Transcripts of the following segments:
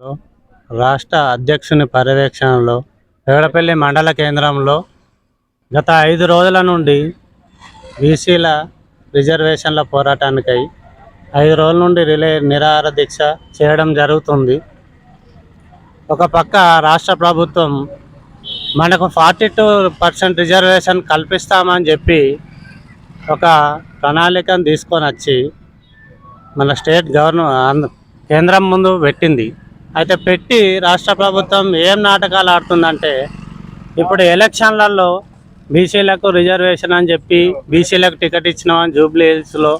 లో రాష్ట్ర అధ్యక్షుని పర్యవేక్షణలో పెగడపల్లి మండల కేంద్రంలో గత ఐదు రోజుల నుండి బీసీల రిజర్వేషన్ల పోరాటానికై ఐదు రోజుల నుండి రిలే నిరాహార దీక్ష చేయడం జరుగుతుంది. ఒక పక్క రాష్ట్ర ప్రభుత్వం మనకు ఫార్టీ టూ పర్సెంట్ రిజర్వేషన్ కల్పిస్తామని చెప్పి ఒక ప్రణాళికను తీసుకొని వచ్చి మన స్టేట్ గవర్నమెంట్ కేంద్రం ముందు పెట్టింది. అయితే పెట్టి రాష్ట్ర ప్రభుత్వం ఏం నాటకాలు ఆడుతుందంటే ఇప్పుడు ఎలక్షన్లలో బీసీలకు రిజర్వేషన్ అని చెప్పి బీసీలకు టికెట్ ఇచ్చినామని జూబ్లీ హిల్స్లో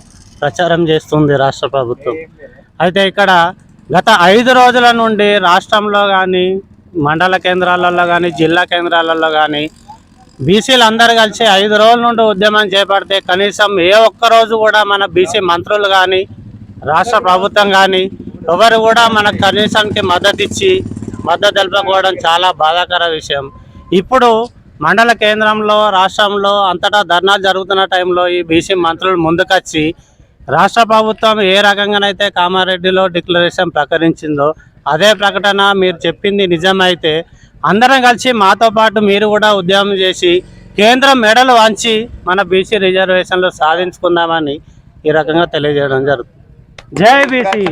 ప్రచారం చేస్తుంది రాష్ట్ర ప్రభుత్వం. అయితే ఇక్కడ గత ఐదు రోజుల నుండి రాష్ట్రంలో కానీ మండల కేంద్రాలలో కానీ జిల్లా కేంద్రాలలో కానీ బీసీలు అందరు కలిసి ఐదు రోజుల నుండి ఉద్యమం చేపడితే కనీసం ఏ ఒక్క రోజు కూడా మన బీసీ మంత్రులు కానీ రాష్ట్ర ప్రభుత్వం కానీ ఎవరు కూడా మనకు కనీసానికి మద్దతు ఇచ్చి మద్దతు తెలపకపోవడం చాలా బాధాకర విషయం. ఇప్పుడు మండల కేంద్రంలో రాష్ట్రంలో అంతటా ధర్నాలు జరుగుతున్న టైంలో ఈ బీసీ మంత్రులు ముందుకొచ్చి రాష్ట్ర ప్రభుత్వం ఏ రకంగానైతే కామారెడ్డిలో డిక్లరేషన్ ప్రకటించిందో అదే ప్రకటన మీరు చెప్పింది నిజమైతే అందరం కలిసి మాతో పాటు మీరు కూడా ఉద్యమం చేసి కేంద్రం మెడలు వంచి మన బీసీ రిజర్వేషన్లు సాధించుకుందామని ఈ రకంగా తెలియజేయడం జరుగుతుంది. జై బీసీ